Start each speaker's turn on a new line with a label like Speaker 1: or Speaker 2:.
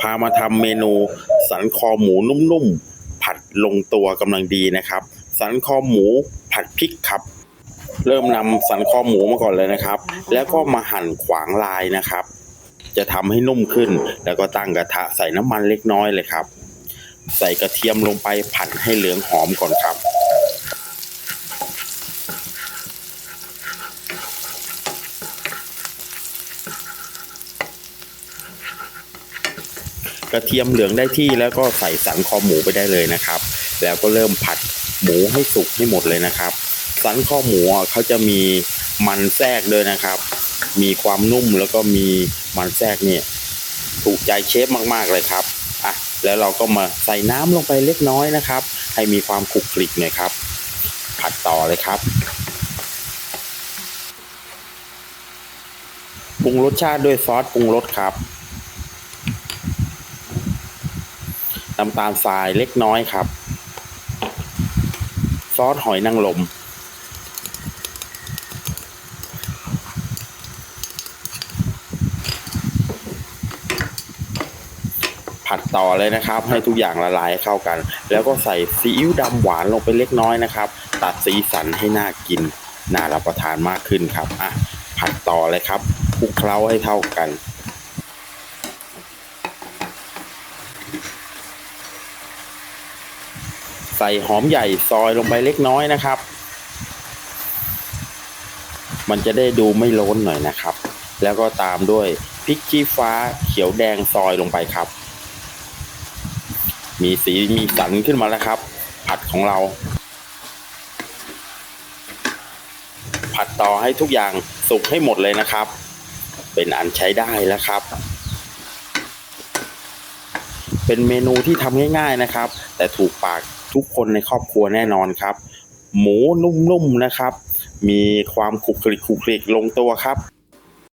Speaker 1: พามาทำเมนูสันคอหมูนุ่มๆ ผัดลงตัวกำลังดีนะครับ สันคอหมูผัดพริกครับ เริ่มนำสันคอหมูมาก่อนเลยนะครับ แล้วก็มาหั่นขวางลายนะครับ จะทำให้นุ่มขึ้น แล้วก็ตั้งกระทะใส่น้ำมันเล็กน้อยเลยครับ ใส่กระเทียมลงไปผัดให้เหลืองหอมก่อนครับ กระเทียมเหลืองได้ที่แล้วก็ใส่สันคอหมูไปได้เลยนะครับ แล้วก็เริ่มผัดหมูให้สุกให้หมดเลยนะครับ สันคอหมูเขาจะมีมันแทรกด้วยนะครับ มีความนุ่มแล้วก็มีมันแทรกเนี่ยถูกใจเชฟมากๆเลยครับอะแล้วเราก็มาใส่น้ำลงไปเล็กน้อยนะครับ ให้มีความคลุกคลิกหน่อยครับ ผัดต่อเลยครับปรุงรสชาติด้วยซอสปรุงรสครับ น้ำตาลทรายเล็กน้อยครับ ซอสหอยนางรมผัดต่อเลยนะครับ ให้ทุกอย่างละลายเข้ากัน แล้วก็ใส่ซีอิ๊วดำหวานลงไปเล็กน้อยนะครับ ตัดสีสันให้น่ากินน่ารับประทานมากขึ้นครับอะผัดต่อเลยครับคลุกเคล้าให้เท่ากัน ใส่หอมใหญ่ซอยลงไปเล็กน้อยนะครับ มันจะได้ดูไม่ล้นหน่อยนะครับ แล้วก็ตามด้วยพริกชี้ฟ้าเขียวแดงซอยลงไปครับ มีสีมีสันขึ้นมาแล้วครับ ผัดของเรา ผัดต่อให้ทุกอย่างสุกให้หมดเลยนะครับ เป็นอันใช้ได้แล้วครับ เป็นเมนูที่ทำง่ายๆนะครับ แต่ถูกปากทุกคนในครอบครัวแน่นอนครับ หมูนุ่มๆนะครับ มีความคลุกคลิกคลุกคลิกลงตัวครับ